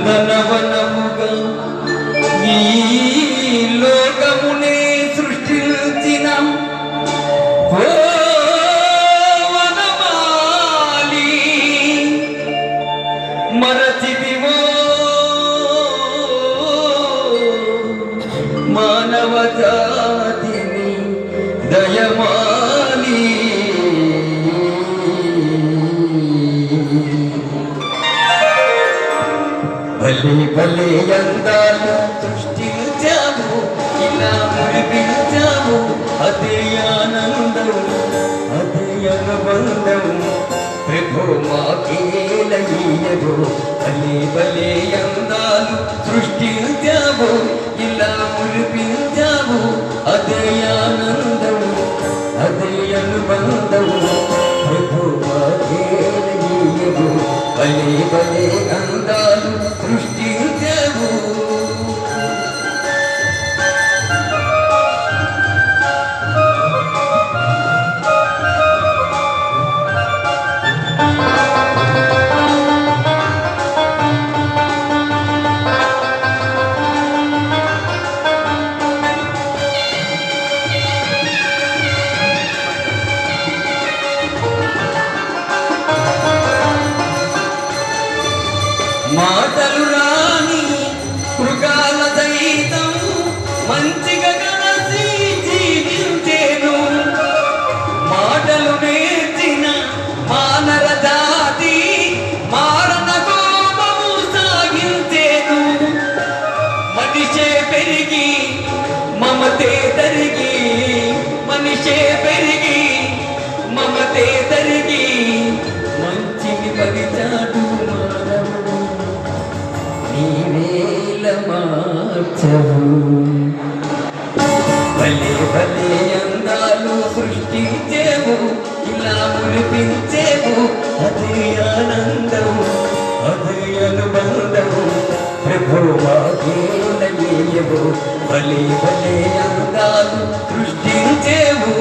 నందనవనముగా ఈ లోకమునే సృష్టించిన వనమాలి మరచిదివో మానవ జాతిని దయమా అందాలు సృష్టించాము ఇలా మురిపించాము అదే ఆనందం అదే అనుబంధం. ప్రభు మాకేలయ్యో భలే భలే అందాలు సృష్టించాము ఇలా మురిపించాము అదే ఆనందం అదే అనుబంధం. ప్రభు మాకేలయ్యో భలే భలే అందాలు మాటలు రాని మృగాల సైతం మంచిగా కలిసి జీవించేను. మాటలు నేర్చిన మానర జాతి మారణ కోపము సాగించేను. మనిషే పెరిగి మమతే పుట్టవు భలే భలే అందాలు సృష్టించేవు ఇలా మునిపించేవు అది ఆనందము అది అనుబంధము ప్రభు మాకేయవు భలే భలే అందాలు సృష్టించేవు